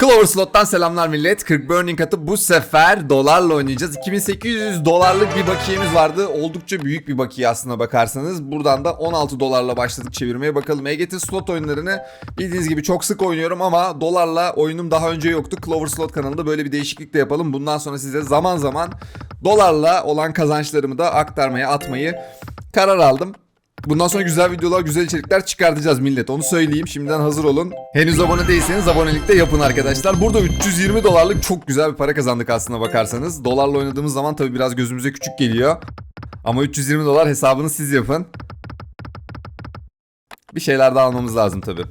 Clover Slot'tan selamlar millet. 40 Burning Cut'ı bu sefer dolarla oynayacağız. 2800 dolarlık bir bakiyemiz vardı. Oldukça büyük bir bakiye aslına bakarsanız. Buradan da 16 dolarla başladık çevirmeye. Bakalım EGT slot oyunlarını bildiğiniz gibi çok sık oynuyorum ama dolarla oyunum daha önce yoktu. Clover Slot kanalında böyle bir değişiklik de yapalım. Bundan sonra size zaman zaman dolarla olan kazançlarımı da aktarmaya atmayı karar aldım. Bundan sonra güzel videolar, güzel içerikler çıkartacağız millet. Onu söyleyeyim. Şimdiden hazır olun. Henüz abone değilseniz abonelik de yapın arkadaşlar. Burada 320 dolarlık çok güzel bir para kazandık aslına bakarsanız. Dolarla oynadığımız zaman tabii biraz gözümüze küçük geliyor. Ama 320 dolar hesabını siz yapın. Bir şeyler daha almamız lazım tabii.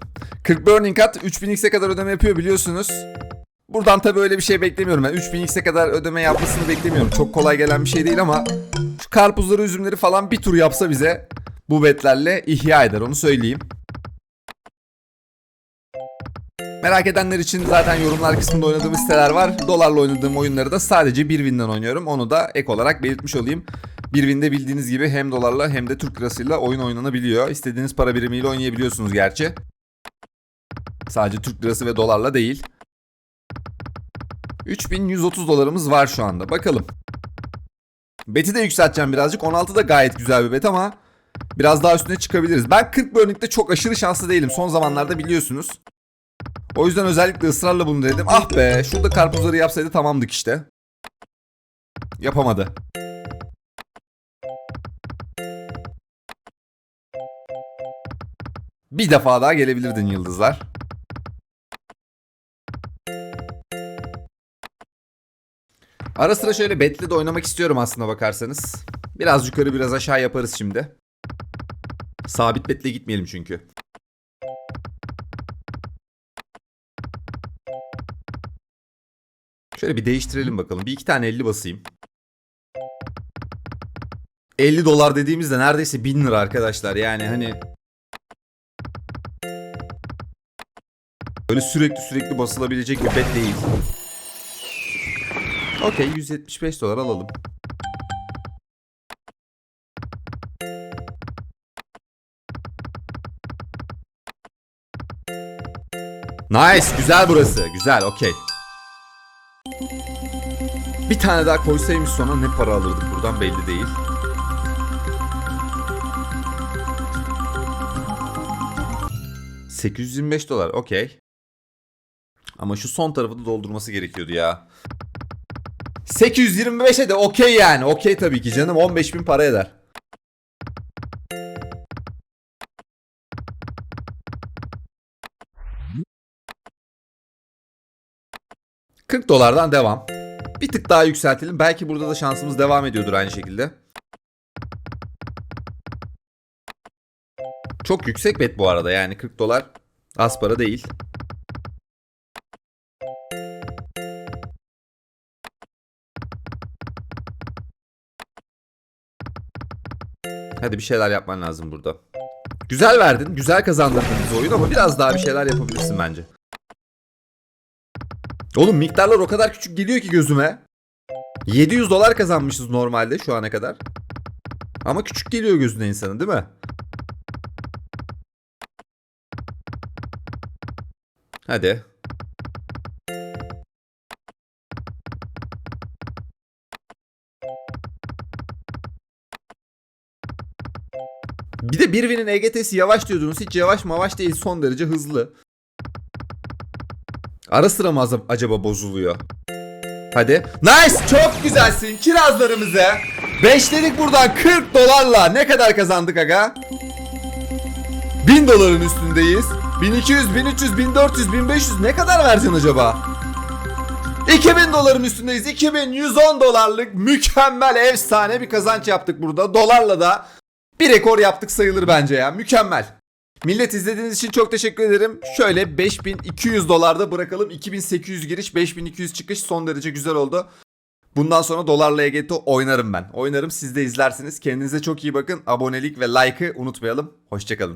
40 Burning Cut 3000x'e kadar ödeme yapıyor biliyorsunuz. Buradan tabii öyle bir şey beklemiyorum. Ben 3000x'e kadar ödeme yapmasını beklemiyorum. Çok kolay gelen bir şey değil ama şu karpuzları, üzümleri falan bir tur yapsa bize bu betlerle ihya eder onu söyleyeyim. Merak edenler için zaten yorumlar kısmında oynadığım siteler var. Dolarla oynadığım oyunları da sadece bir winden oynuyorum. Onu da ek olarak belirtmiş olayım. Bir winde bildiğiniz gibi hem dolarla hem de Türk lirasıyla oyun oynanabiliyor. İstediğiniz para birimiyle oynayabiliyorsunuz gerçi. Sadece Türk lirası ve dolarla değil. 3130 dolarımız var şu anda. Bakalım. Beti de yükselteceğim birazcık. 16 da gayet güzel bir bet ama biraz daha üstüne çıkabiliriz. Ben 40 bölümlükte çok aşırı şanslı değilim. Son zamanlarda biliyorsunuz. O yüzden özellikle ısrarla bunu dedim. Ah be şurada karpuzları yapsaydı tamamdık işte. Yapamadı. Bir defa daha gelebilirdin yıldızlar. Ara sıra şöyle betle de oynamak istiyorum aslında bakarsanız. Biraz yukarı biraz aşağı yaparız şimdi. Sabit betle gitmeyelim çünkü. Şöyle bir değiştirelim bakalım. Bir iki tane 50 basayım. 50 dolar dediğimizde neredeyse 1000 lira arkadaşlar. Yani hani böyle sürekli sürekli basılabilecek bir bet değil. Okey 175 dolar alalım. Nice güzel burası güzel okey. Bir tane daha koysaymış sonra ne para alırdık buradan belli değil. ...825 dolar okey. Ama şu son tarafı da doldurması gerekiyordu ya. 825'e de okey yani. Okey tabii ki canım. 15 bin para eder. ...40 dolardan devam. Bir tık daha yükseltelim. Belki burada da şansımız devam ediyordur aynı şekilde. Çok yüksek bet bu arada yani 40 dolar az para değil. Hadi bir şeyler yapman lazım burada. Güzel verdin, güzel kazandırdın bize oyun ama biraz daha bir şeyler yapabilirsin bence. Oğlum miktarlar o kadar küçük geliyor ki gözüme. 700 dolar kazanmışız normalde şu ana kadar. Ama küçük geliyor gözüne insanın değil mi? Hadi. Bir de Birvin'in EGT'si yavaş diyordunuz. Hiç yavaş mavaş değil son derece hızlı. Ara sıra mı acaba bozuluyor? Hadi. Nice! Çok güzelsin. Kirazlarımızı. Beşledik buradan 40 dolarla. Ne kadar kazandık aga? 1000 doların üstündeyiz. 1200, 1300, 1400, 1500 ne kadar vereceksin acaba? 2000 doların üstündeyiz. 2110 dolarlık mükemmel efsane bir kazanç yaptık burada. Dolarla da bir rekor yaptık sayılır bence ya. Mükemmel. Millet izlediğiniz için çok teşekkür ederim. Şöyle 5200 dolarda bırakalım. 2800 giriş, 5200 çıkış son derece güzel oldu. Bundan sonra dolarla EGT oynarım ben. Oynarım siz de izlersiniz. Kendinize çok iyi bakın. Abonelik ve like'ı unutmayalım. Hoşçakalın.